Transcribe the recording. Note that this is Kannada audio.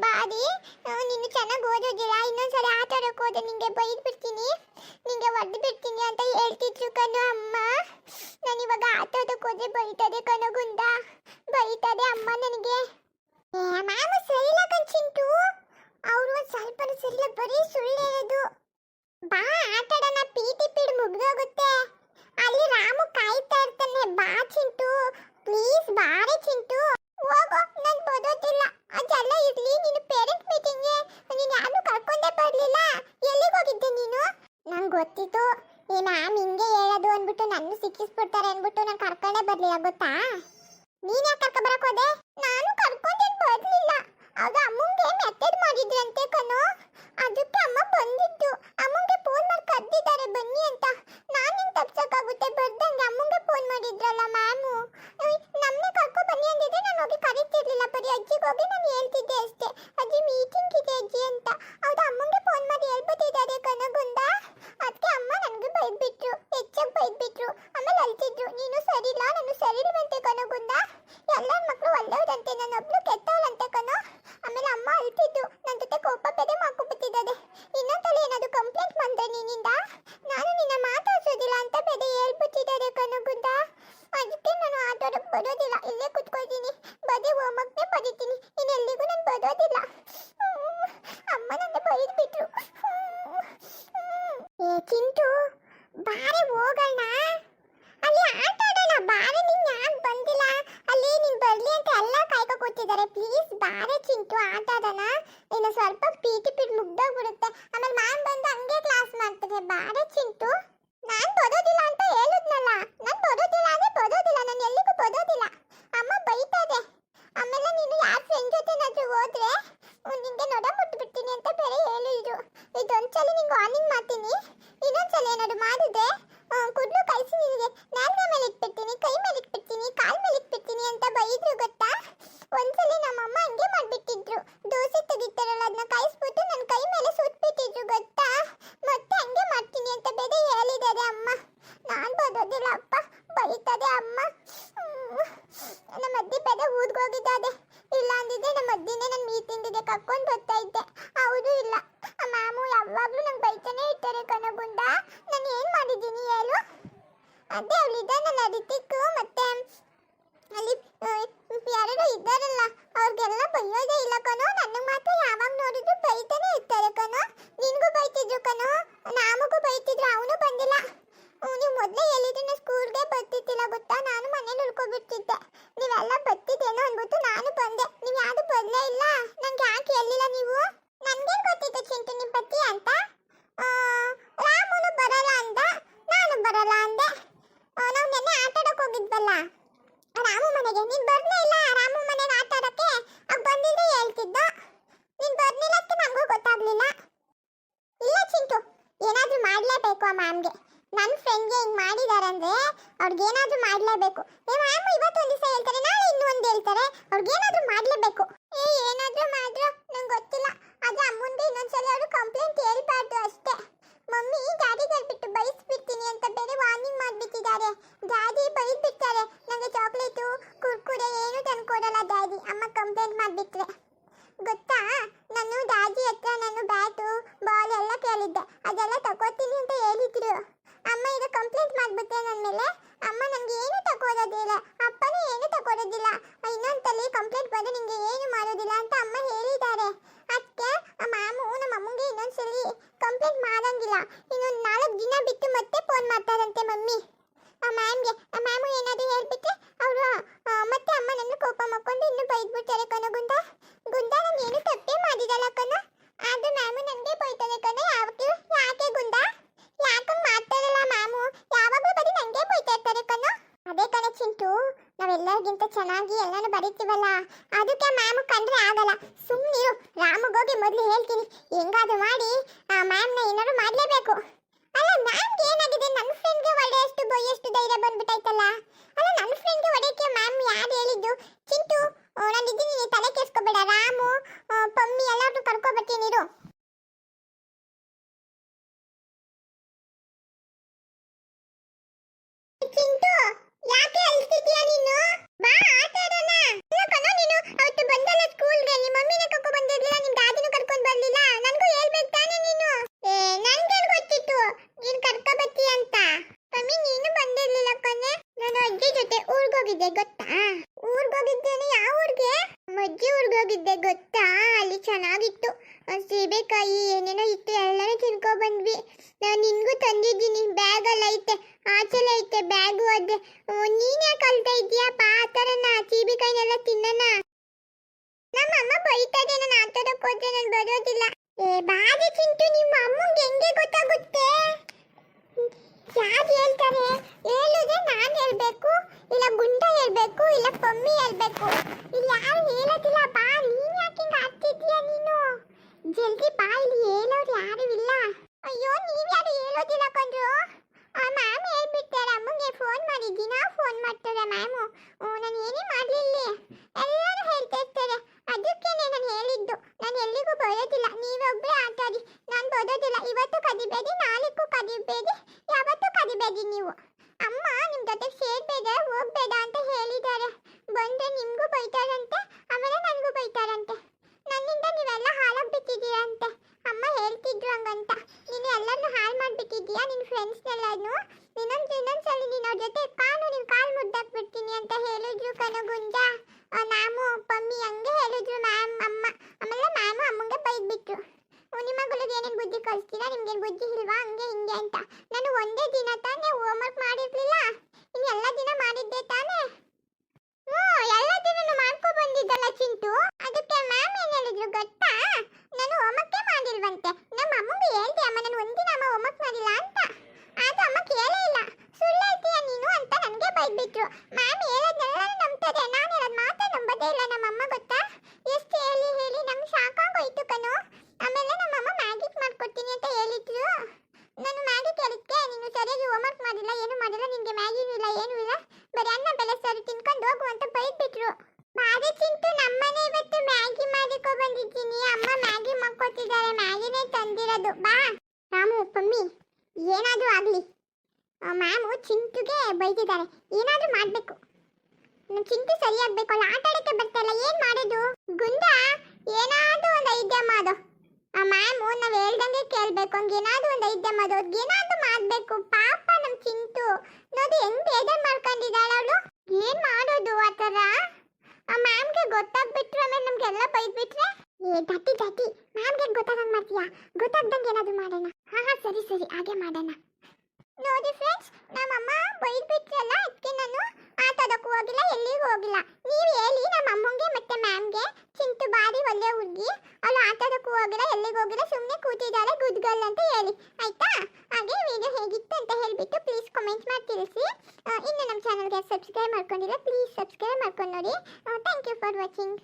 ವರ್ಷ ನೀನು ಚೆನ್ನಾಗಿ ಓದೋದಿಲ್ಲ. ಇನ್ನೊಂದ್ಸರಿ ಆಟ ಆಡೋಕೆ ಹೋದೆ ನಿಂಗೆ ಬೈದು ಬಿಡ್ತೀನಿ. ನಿಂಗೆ ಒದ್ದು ಬಿಡ್ತೀನಿ ಅಂತ ಹೇಳ್ತಿದ್ರು ಕಣೋ ಅಮ್ಮ. ನಾನು ಇವಾಗ ಆಟ ಆಡೋಕೆ ಹೋದ್ರೆ ಬೈತದೆ ಕಣೋ ಗುಂಡ. ಬೈತದೆ ಅಮ್ಮ ನನಗೆ. ಸಿಕ್ಕಿಸ್ಬಿಡ್ತಾರೆ ಅನ್ಬಿಟ್ಟು ನಾನು ಕರ್ಕೊಂಡೇ ಬರ್ಲಿ ಗೊತ್ತಾ? ನೀನ್ ಯಾಕೆ ಕರ್ಕೊಬರಕ್ಕೆ ಹೋದೆ? ಹೋಗೋಣ ಅಲ್ಲಿ ಆಟ ಆಡೋಣ. ಬಾರೆ ನೀನ್ ಯಾಕೆ ಬಂದಿಲ್ಲ? ಅಲ್ಲಿ ನೀನ್ ಬರ್ಲಿ ಅಂತ ಎಲ್ಲ ಕಾಯ್ಕೊ ಕೂತಿದ್ದಾರೆ ಪ್ಲೀಸ್ ಬಾರೆ ಚಿಂಟು, ಆಟ ಆಡೋಣ. ಇನ್ನು ಸ್ವಲ್ಪ ಪೀಟಿ ಪೀಟ್ ಮುಗ್ದೋಗ್ಬಿಡುತ್ತೆ. ಆಮೇಲೆ ಮ್ಯಾಮ್ ಬಂದು ಹಂಗೆ ಕ್ಲಾಸ್ ಮಾಡ್ತಾರೆ. ಬಾರೆ ಚಿಂಟು, ನಾನು ಬರೋದಿಲ್ಲ ಅಂತ ಹೇಳಿದ್ನಲ್ಲ. ನಾನು ಹೋಗಿದ್ದಾದೆ. ಇಲ್ಲ ಅಂದಿದ್ರೆ ನಮ್ಮ ಅಜ್ಜಿನೇ ನನ್ನ ಮೀ ತಿಂದಿದೆ ಕರ್ಕೊಂಡು ಬರ್ತಾ ಮಾಡಬೇಕು ಆ ಮ್ಯಾಮ್ಗೆ ನನ್ನ ಫ್ರೆಂಡ್ಗೆ ಹಿಂಗೆ ಮಾಡಿದ್ದಾರೆ ಅಂದರೆ ಅವ್ರಿಗೆ ಮಾಡಲೇಬೇಕು. ಏ ಮ್ಯಾಮ್ ಇವತ್ತೊಂದು ದಿವಸ ಹೇಳ್ತಾರೆ, ನಾಳೆ ಇನ್ನೂ ಹೇಳ್ತಾರೆ. ಅವ್ರಿಗೆ ಏನಾದರೂ ಮಾಡಲೇಬೇಕು. ಏ, ಏನಾದರೂ ಮಾಡಿದ್ರು, ನಂಗೆ ಗೊತ್ತಿಲ್ಲ. ಆದರೆ ಅಮ್ಮನಿಗೆ ಇನ್ನೊಂದ್ಸಲ ಅವರು ಕಂಪ್ಲೇಂಟ್ ಹೇಳ್ಬಾರ್ದು. ಕೊಡಿ ಅಂತ ಹೇಳಿದ್ರು. ಅಮ್ಮ ಈಗ ಕಂಪ್ಲೇಂಟ್ ಮಾಡ್ಬಿಟ್ಟೆ ನನ್ನ ಮೇಲೆ. ಅಮ್ಮ ನನಗೆ ಏನು ತಗೋರೋದಿಲ್ಲ ಅಪ್ಪನೂ ಏನು ಇನ್ನೊಂದ್ ಇನ್ನೊಂದ್ಸಲಿ ಕಂಪ್ಲೇಂಟ್ ಬಂದು ನಿಮಗೆ ಏನು ಮಾಡೋದಿಲ್ಲ ಅಂತ ಅಮ್ಮ ಹೇಳಿದ್ದಾರೆ. ಅದಕ್ಕೆ ಮಾಮು ನಮ್ಮ ಇನ್ನೊಂದ್ ಇನ್ನೊಂದ್ಸಲಿ ಕಂಪ್ಲೇಂಟ್ ಮಾಡೋಂಗಿಲ್ಲ. ಇನ್ನೊಂದು ನಾಲ್ಕು ದಿನ ಬಿಟ್ಟು ಮತ್ತೆ ಫೋನ್ ಮಾಡ್ತಾರಂತೆ ಮಮ್ಮಿ. ಆ ಮ್ಯಾಮ್ಗೆ ಆ ಮ್ಯಾಮು ನಾವೆಲ್ಲರಿಗಿಂತ ಚೆನ್ನಾಗಿ ಎಲ್ಲಾನು ಬರೀತೀವಲ್ಲ? ಅದಕ್ಕೆ ಮ್ಯಾಮ್ ಕಂಡ್ರೆ ಆಗಲ್ಲ. ಸುಮ್ಮನಿರು ರಾಮಗೋಗಿ ಮೊದಲು ಹೇಳ್ತೀನಿ. ಹೆಂಗಾದ್ರು ಮಾಡಿ, ಆ ಮ್ಯಾಮ್ನ ಏನಾದ್ರು ಮಾಡಲೇಬೇಕು. ಅಲ್ಲ ಮ್ಯಾಮ್ಗೆ ಏನಾಗಿದೆ ನನ್ನ ಫ್ರೆಂಡ್ಗೆ ಒಳ್ಳೆಯಷ್ಟು ಬೊಯ್ಯಷ್ಟು ಧೈರ್ಯ ಬಂದ್ಬಿಟ್ಟೈತಲ್ಲ ಅಲ್ಲ ನನ್ನ ಅಜ್ಜಿ ಊರ್ಗೋಗಿದ್ದೆ ಗೊತ್ತಾ? ಅಲ್ಲಿ ಚೆನ್ನಾಗಿತ್ತು. ಸೀಬೆಕಾಯಿ ಏನೇನೋ ಇತ್ತು, ಎಲ್ಲನೂ ತಿನ್ಕೊ ಬಂದ್ವಿ. ನಾನು ನಿನ್ಗೂ ತಂದಿದ್ದೀನಿ ಬ್ಯಾಗ್ ಎಲ್ಲ ಐತೆ ಆಚೆಲ್ಲ ಐತೆ, ಬ್ಯಾಗು ಅದೇ ನೀನ್ ಯಾಕೆ ಅಳ್ತಾ ಇದೀಯಪ್ಪ ಆ ಥರನ? ಸೀಬೆಕಾಯಿನೆಲ್ಲ ತಿನ್ನೋಣ ನಮ್ಮ ಅಮ್ಮ ಬೈತದೆ ನಾನು ಆಟೋದಕ್ಕೆ ಹೋದ್ರೆ ನಾನು ಬರೋದಿಲ್ಲ. ಏ ಬಾರಿ ಚಿಂಟು, ನಿಮ್ಮ ಅಮ್ಮಂಗೆ ಹೆಂಗೆ ಗೊತ್ತಾಗುತ್ತೆ? ಯಾರು ಹೇಳ್ತಾರೆ? ಹೇಳಿದ್ರೆ ನಾನು ಹೇಳ್ಬೇಕು, ಇಲ್ಲ ಗುಂಡ ಹೇಳ್ಬೇಕು, ಇಲ್ಲ ಪಮ್ಮಿ ಹೇಳ್ಬೇಕು. ಇಲ್ಲಿ ಯಾರು ಹೇಳೋದಿಲ್ಲ, ಬಾ, ನೀನ್ ಯಾಕೆ ಹಿಂಗ ನೀನು? ಜಲ್ದಿ ಬಾ, ಇಲ್ಲಿ ಹೇಳೋರು ಯಾರು ಇಲ್ಲ. ಅಯ್ಯೋ, ನೀವ್ ಯಾರು ಹೇಳೋದಿಲ್ಲ ಕಂಡ್ರು ಆ ಮ್ಯಾಮ್ ಹೇಳ್ಬಿಡ್ತಾರೆ ಅಮ್ಮಗೆ ಫೋನ್ ಮಾಡಿದ್ದೀನ. ಫೋನ್ ಮಾಡ್ತಾರೆ ಮ್ಯಾಮು ನಾನು ಏನೇ ಮಾಡಲಿಲ್ಲ ಎಲ್ಲರೂ ಹೇಳ್ತಾ ಇರ್ತಾರೆ. ಅದಕ್ಕೇನೆ ನಾನು ಹೇಳಿದ್ದು. ನಾನು ಎಲ್ಲಿಗೂ ಬರೋದಿಲ್ಲ. ನೀವೊಬ್ಬರೇ ಆಟಾಡಿ. ನಾನು ಬರೋದಿಲ್ಲ. ಇವತ್ತು ಕದಿಬೇಡಿ ನಾಳೆಗೂ ಕದಿಬೇಡಿ ಯಾವತ್ತೂ ಕದಿಬೇಡಿ ನೀವು ಅಮ್ಮ ನಿಮ್ಮ ಜೊತೆ ಸೇರ್ಬೇಡ ಹೋಗ್ಬೇಡ ಅಂತ ಹೇಳಿದ್ದಾರೆ ಬಂದ್ರೆ ನಿಮಗೂ ಬೈತಾರಂತೆ ಆಮೇಲೆ ನನಗೂ ಬೈತಾರಂತೆ ನನ್ನಿಂದ ನೀವೆಲ್ಲ ಹಾಳಾಗ್ಬಿಟ್ಟಿದ್ದೀರಂತೆ ಅಮ್ಮ ಹೇಳ್ತಿದ್ರು ಹಂಗಂತ ನೀನು ಎಲ್ಲರನ್ನೂ ಹಾಳು ಮಾಡ್ಬಿಟ್ಟಿದ್ದೀಯಾ ನಿನ್ನ ಫ್ರೆಂಡ್ಸ್ನೆಲ್ಲನೂ ಇನ್ನೊಂದು ಇನ್ನೊಂದ್ಸಲ ನೀನು ಅವ್ರ ಜೊತೆ ಕಾಲು ನಿನ್ನ ಕಾಲು ಮುದ್ದಾಕ್ಬಿಡ್ತೀನಿ ಅಂತ ಹೇಳಿದ್ರು ಕಣೋ ಗುಂಜ. ಮ್ಯಾಮು, ಪಮ್ಮಿ ಹಂಗೆ ಹೇಳಿದ್ರು ಮ್ಯಾಮ್, ಅಮ್ಮ, ಆಮೇಲೆ ಮ್ಯಾಮು ಅಮ್ಮಂಗೆ ಬೈದ್ಬಿಟ್ರು. ನಿಮ್ಮ ಮಗಳಿಗೆ ಏನೇನು ಬುದ್ಧಿ ಕಲಿಸ್ತೀರಾ? ನಿಮ್ಗೇನು ಬುದ್ಧಿ ಇಲ್ವಾ? ಹಂಗೆ ಹಿಂಗೆ ಅಂತ. ನಾನು ಒಂದೇ ದಿನ ತಾನೇ ಹೋಮ್ವರ್ಕ್ ಮಾಡಿರ್ಲಿಲ್ಲ. ಇನ್ನು ಎಲ್ಲ ದಿನ ಮಾಡಿದ್ದೆ ತಾನೇ? ಹ್ಞೂ ಎಲ್ಲ ದಿನನೂ ಮಾಡ್ಕೊ ಬಂದಿದ್ದಲ್ಲ ಚಿಂಟು? ಅದಕ್ಕೆ ಮ್ಯಾಮ್ ಏನು ಹೇಳಿದ್ರು ಗೊತ್ತಾ? ನಾನು ಹೋಮ್ವರ್ಕೇ ಮಾಡಿಲ್ವಂತೆ. ನಮ್ಮ ಅಮ್ಮಗೆ ಹೇಳ್ದೆ, ಅಮ್ಮ, ನಾನು ಒಂದಿನ ಅಮ್ಮ ಹೋಮಕ್ ಮಾಡಿಲ್ಲ ಅಂತ. ಆದ್ರೂ ಅಮ್ಮ ಕೇಳೇ ಇಲ್ಲ. ಸುಳ್ಳು ಹೇಳ್ತೀಯ ನೀನು ಅಂತ ನನಗೆ ಬೈದ್ಬಿಟ್ರು ಮ್ಯಾಮ್ ಹೇಳೋದನ್ನೆಲ್ಲ ನಂಬ್ತಾರೆ ನಾನು ಹೇಳೋದು ಮಾತ್ರ ನಂಬೋದೇ ಇಲ್ಲ ನಮ್ಮ ಅಮ್ಮ ಗೊತ್ತಾ ಎಷ್ಟು ಹೇಳಿ ಹೇಳಿ ನಂಗೆ ಸಾಕಾಗೋಯ್ತು ಕಣೋ ಆಮೇಲೆ ನಮ್ಮ ಅಮ್ಮ ಮ್ಯಾಗಿಕ್ ಮಾಡ್ಕೊಡ್ತೀನಿ ಅಂತ ಹೇಳಿದ್ರು ನಾನು ಮ್ಯಾಗಿ ಕೇಳಿದ್ಕೆ ನೀನು ಸರಿಯಾಗಿ ಹೋಮ್ವರ್ಕ್ ಮಾಡಿಲ್ಲ ಏನು ಮಾಡಿಲ್ಲ ನಿನಗೆ ಮ್ಯಾಗಿನೂ ಇಲ್ಲ ಏನೂ ಇಲ್ಲ ಬರೀ ಅನ್ನ ಬೆಲೆ ಸರಿ ತಿನ್ಕೊಂಡು ಹೋಗು ಅಂತ ಬೈದ್ಬಿಟ್ರು ಬಾರಿ ಚಿಂಟು ನಮ್ಮನೆ ಇವತ್ತು ಮ್ಯಾಗಿ ಮಾಡಿಕೊ ಬಂದಿದ್ದೀನಿ ಅಮ್ಮ ಮ್ಯಾಗಿ ಮಾಡ್ಕೊತಿದ್ದಾರೆ ಮ್ಯಾಗಿನೇ ತಂದಿರೋದು ಬಾ ರಾಮು ಪಮ್ಮಿ ಏನಾದರೂ ಆಗಲಿ ಮ್ಯಾಮು ಚಿಂಟುಗೆ ಬೈದಿದ್ದಾರೆ ಏನಾದರೂ ಮಾಡಬೇಕು ನಮ್ಮ ಚಿಂಟು ಸರಿ ಆಗ್ಬೇಕು ಅಲ್ಲ, ಆಟ ಆಡಕ್ಕೆ ಬರ್ತಾ ಇಲ್ಲ, ಏನ್ ಮಾಡೋದು? ಗುಂಡ ಏನಾದ್ರೂ ಒಂದು ಐಡಿಯಾ ಮಾಡು. ಆ ಮ್ಯಾಮ್ ನಾವ್ ಹೇಳ್ದಂಗೆ ಕೇಳ್ಬೇಕು, ಹಂಗೆ ಏನಾದ್ರೂ ಒಂದು ಐಡಿಯಾ ಮಾಡು. ಅವ್ರಿಗೆ ಏನಾದ್ರೂ ಮಾಡ್ಬೇಕು, ಪಾಪ ನಮ್ ಚಿಂಟು. ನೋಡಿ, ಹೆಂಗ್ ಬೇಜಾರ್ ಮಾಡ್ಕೊಂಡಿದ್ದಾಳೆ ಅವಳು. ಏನ್ ಮಾಡೋದು ಆ ಆ ಮ್ಯಾಮ್ಗೆ ಗೊತ್ತಾಗ್ಬಿಟ್ರೆ, ಆಮೇಲೆ ನಮ್ಗೆಲ್ಲ ಬೈದ್ಬಿಟ್ರೆ? ಏ ದಟ್ಟಿ ದಟ್ಟಿ ಮ್ಯಾಮ್ಗೆ ಗೊತ್ತಾಗಂಗ್ ಮಾಡ್ತೀಯಾ? ಗೊತ್ತಾಗ್ದಂಗೆ ಏನಾದ್ರೂ ಮಾಡೋಣ. ಹಾ ಹಾ, ಸರಿ ಸರಿ, ಹಾಗೆ ಮಾಡೋಣ. ನೋಡಿ ಫ್ರೆಂಡ್ಸ್ ನಮ್ಮಮ್ಮ ಬೈದ್ಬಿಟ್ರಲ್ಲ ಅದಕ್ಕೆ ನಾನು ಆಟೋದಕ್ಕೂ ಹೋಗಿಲ್ಲ, ಎಲ್ಲಿಗೂ ಹೋಗಿಲ್ಲ. ನೀವು ಹೇಳಿ ನಮ್ಮ ಅಮ್ಮಂಗೆ ಮತ್ತೆ ಮ್ಯಾಮ್ಗೆ ಚಿಂತು ಬಾರಿ ಒಳ್ಳೆ ಹುಡುಗಿ. ಅವಳು ಆಟೋದಕ್ಕೂ ಹೋಗಿಲ್ಲ, ಎಲ್ಲಿಗೆ ಹೋಗಿಲ್ಲ ಸುಮ್ಮನೆ ಕೂತಿದ್ದಾಳೆ ಗುಡ್ ಗರ್ಲ್ ಅಂತ ಹೇಳಿ. ಆಯ್ತಾ? ಹಾಗೆ ವಿಡಿಯೋ ಹೇಗಿತ್ತು ಅಂತ ಹೇಳಿಬಿಟ್ಟು ಪ್ಲೀಸ್ ಕಮೆಂಟ್ ಮಾಡಿ ತಿಳಿಸಿ. ಇನ್ನು ನಮ್ಮ ಚಾನಲ್ಗೆ ಸಬ್ಸ್ಕ್ರೈಬ್ ಮಾಡ್ಕೊಂಡಿಲ್ಲ ಪ್ಲೀಸ್ ಸಬ್ಸ್ಕ್ರೈಬ್ ಮಾಡ್ಕೊಂಡು ನೋಡಿ. Thank you for watching